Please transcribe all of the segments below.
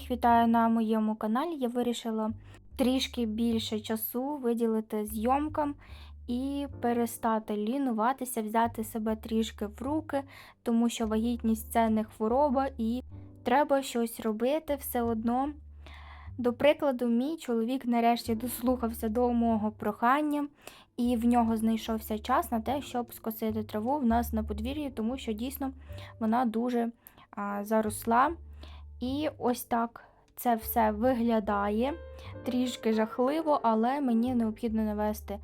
Всіх вітаю на моєму каналі. Я вирішила трішки більше часу виділити зйомкам і перестати лінуватися, взяти себе трішки в руки, тому що вагітність це не хвороба і треба щось робити все одно. До прикладу, мій чоловік нарешті дослухався до мого прохання, і в нього знайшовся час на те, щоб скосити траву в нас на подвір'ї, тому що дійсно вона дуже а, заросла. І ось так це все виглядає трішки жахливо, але мені необхідно навести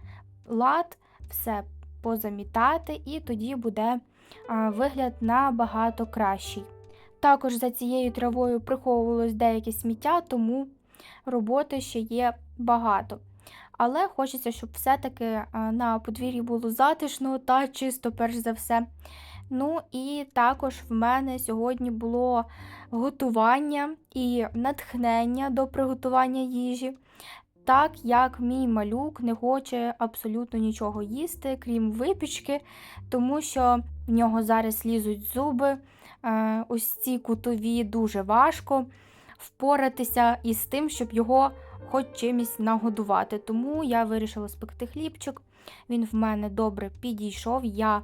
лад, все позамітати, і тоді буде вигляд набагато кращий. Також за цією травою приховувалось деяке сміття, тому роботи ще є багато. Але хочеться, щоб все-таки на подвір'ї було затишно та чисто, перш за все. Ну і також в мене сьогодні було готування і натхнення до приготування їжі, так як мій малюк не хоче абсолютно нічого їсти, крім випічки, тому що в нього зараз лізуть зуби. Е, Ось ці кутові дуже важко впоратися із тим, щоб його хоч чимось нагодувати. Тому я вирішила спекти хлібчик. Він в мене добре підійшов. Я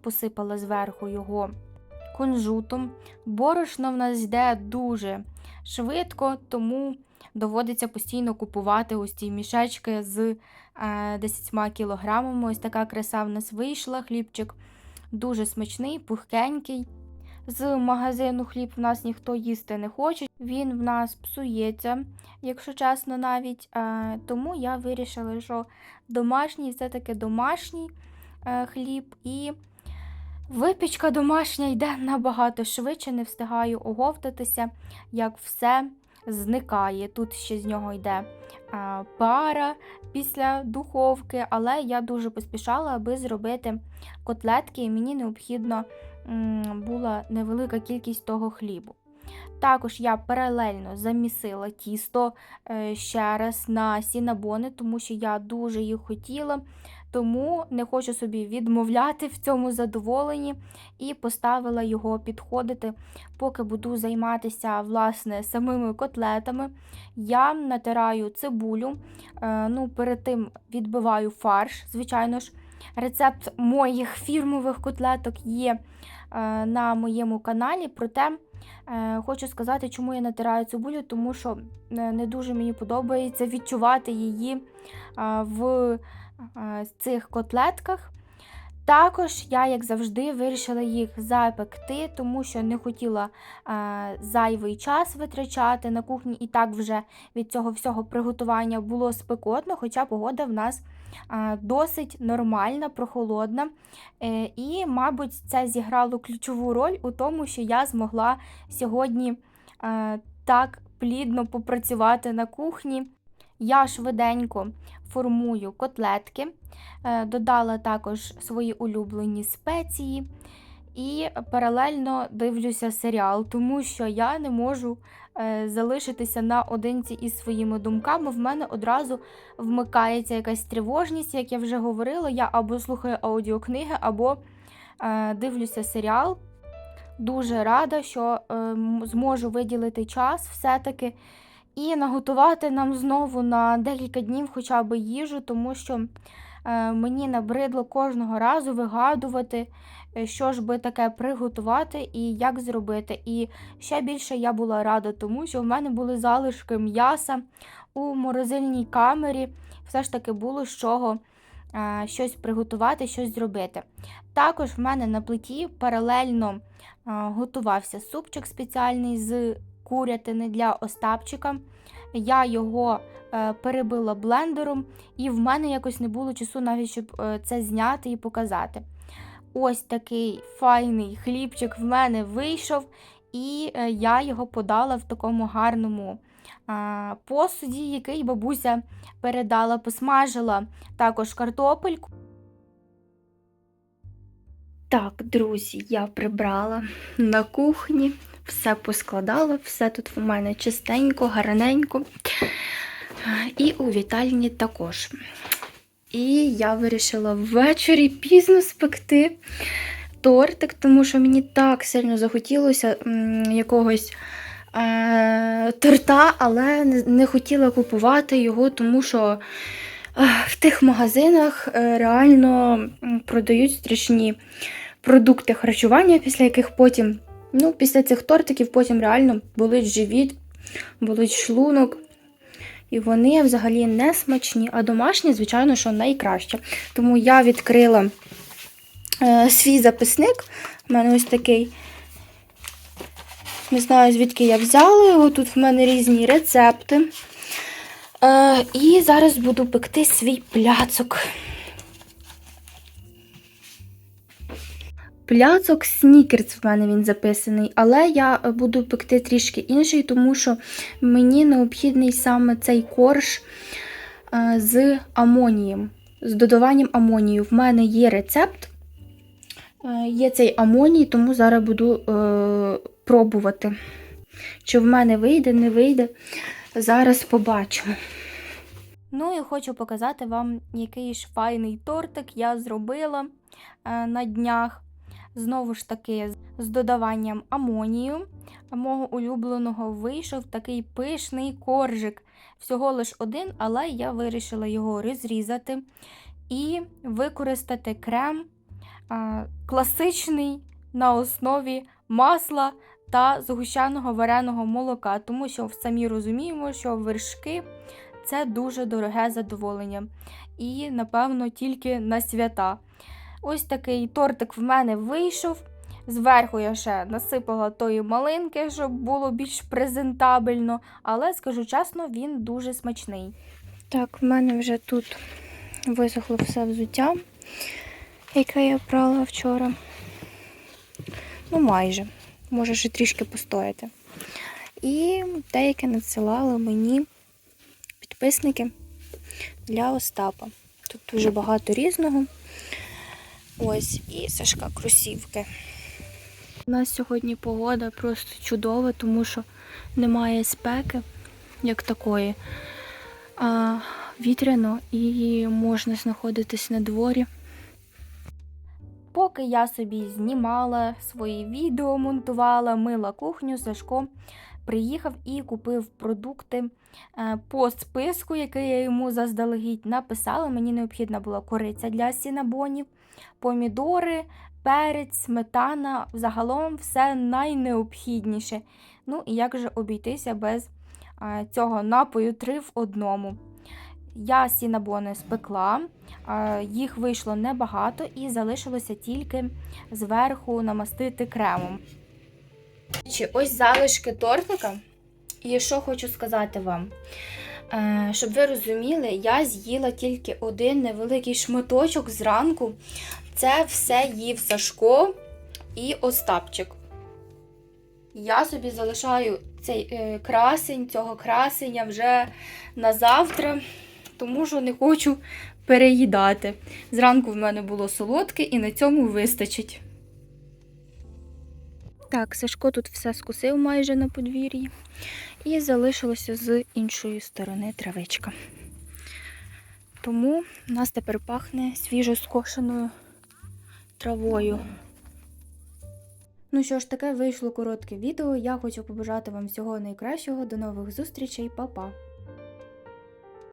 посипала зверху його кунжутом. Борошно в нас йде дуже швидко, тому доводиться постійно купувати ось ці мішечки з е, 10 кілограмами. Ось така краса в нас вийшла. Хлібчик дуже смачний, пухкенький. З магазину хліб в нас ніхто їсти не хоче, він в нас псується, якщо чесно, навіть. Е, тому я вирішила, що домашній все-таки домашній е, хліб і випічка домашня йде набагато швидше, не встигаю оговтатися, як все зникає. Тут ще з нього йде е, пара після духовки, але я дуже поспішала, аби зробити котлетки, і мені необхідно була невелика кількість того хлібу. Також я паралельно замісила тісто е, ще раз на сінабони, тому що я дуже їх хотіла, тому не хочу собі відмовляти в цьому задоволенні і поставила його підходити, поки буду займатися власне самими котлетами. Я натираю цибулю, е, ну, перед тим відбиваю фарш, звичайно ж. Рецепт моїх фірмових котлеток є е, на моєму каналі. Проте е, хочу сказати, чому я натираю цибулю, тому що е, не дуже мені подобається відчувати її в цих котлетках. Також я, як завжди, вирішила їх запекти, тому що не хотіла зайвий час витрачати на кухні, і так вже від цього всього приготування було спекотно, хоча погода в нас досить нормальна, прохолодна. Е, і, мабуть, це зіграло ключову роль у тому, що я змогла сьогодні так плідно попрацювати на кухні. Я швиденько формую котлетки, е, додала також свої улюблені спеції і паралельно дивлюся серіал, тому що я не можу е, залишитися наодинці із своїми думками. В мене одразу вмикається якась тривожність, як я вже говорила, я або слухаю аудіокниги, або е, дивлюся серіал. Дуже рада, що зможу виділити час все-таки і наготувати нам знову на декілька днів хоча б їжу, тому що е, мені набридло кожного разу вигадувати, е, що ж би таке приготувати і як зробити. І ще більше я була рада, тому що в мене були залишки м'яса у морозильній камері. Все ж таки було з чого е, щось приготувати, щось зробити. Також в мене на плиті паралельно готувався супчик спеціальний з курятини для Остапчика. Я його е, перебила блендером, і в мене якось не було часу навіть, щоб е, це зняти і показати. Ось такий файний хлібчик в мене вийшов, і е, я його подала в такому гарному посуді, який бабуся передала, посмажила також картопельку. Так, друзі, я прибрала на кухні все поскладала, все тут в мене чистенько, гарненько. І у вітальні також. І я вирішила ввечері пізно спекти тортик, тому що мені так сильно захотілося якогось е, торта, але не, хотіла купувати його, тому що е, в тих магазинах е, реально продають страшні продукти харчування, після яких потім, ну, після цих тортиків потім реально болить живіт, болить шлунок. І вони взагалі не смачні, а домашні, звичайно, що найкраще. Тому я відкрила е, свій записник. У мене ось такий. Не знаю, звідки я взяла його. Тут в мене різні рецепти. Е, і зараз буду пекти свій пляцок. Пляцок снікерс в мене він записаний, але я буду пекти трішки інший, тому що мені необхідний саме цей корж е, з амонієм, з додаванням амонію. В мене є рецепт, е, є цей амоній, тому зараз буду е, пробувати. Чи в мене вийде, не вийде. Зараз побачимо. Ну і хочу показати вам, який ж файний тортик я зробила е, на днях. Знову ж таки, з додаванням амонію. Мого улюбленого вийшов такий пишний коржик. Всього лиш один, але я вирішила його розрізати і використати крем а, класичний на основі масла та згущеного вареного молока, тому що самі розуміємо, що вершки це дуже дороге задоволення. І, напевно, тільки на свята. Ось такий тортик в мене вийшов. Зверху я ще насипала тої малинки, щоб було більш презентабельно, але скажу чесно, він дуже смачний. Так, в мене вже тут висохло все взуття, яке я брала вчора. Ну, майже, може ще трішки постояти. І деяке надсилали мені підписники для Остапа. Тут дуже багато різного. Ось і Сашка кросівки. У нас сьогодні погода просто чудова, тому що немає спеки, як такої. А вітряно і можна знаходитись на дворі. Поки я собі знімала свої відео, монтувала, мила кухню, Сашко приїхав і купив продукти е, по списку, який я йому заздалегідь написала. Мені необхідна була кориця для сінабонів, помідори, перець, сметана, загалом все найнеобхідніше. Ну і як же обійтися без цього напою три в одному. Я сінабони спекла, їх вийшло небагато і залишилося тільки зверху намастити кремом. Ось залишки тортика. І що хочу сказати вам, щоб ви розуміли, я з'їла тільки один невеликий шматочок зранку. Це все їв Сашко і Остапчик. Я собі залишаю цей е, красень, цього красення вже на завтра, тому що не хочу переїдати. Зранку в мене було солодке і на цьому вистачить. Так, Сашко тут все скусив майже на подвір'ї. І залишилося з іншої сторони травичка. Тому в нас тепер пахне свіжо скошеною травою. Ну що ж, таке вийшло коротке відео. Я хочу побажати вам всього найкращого. До нових зустрічей, Па-па!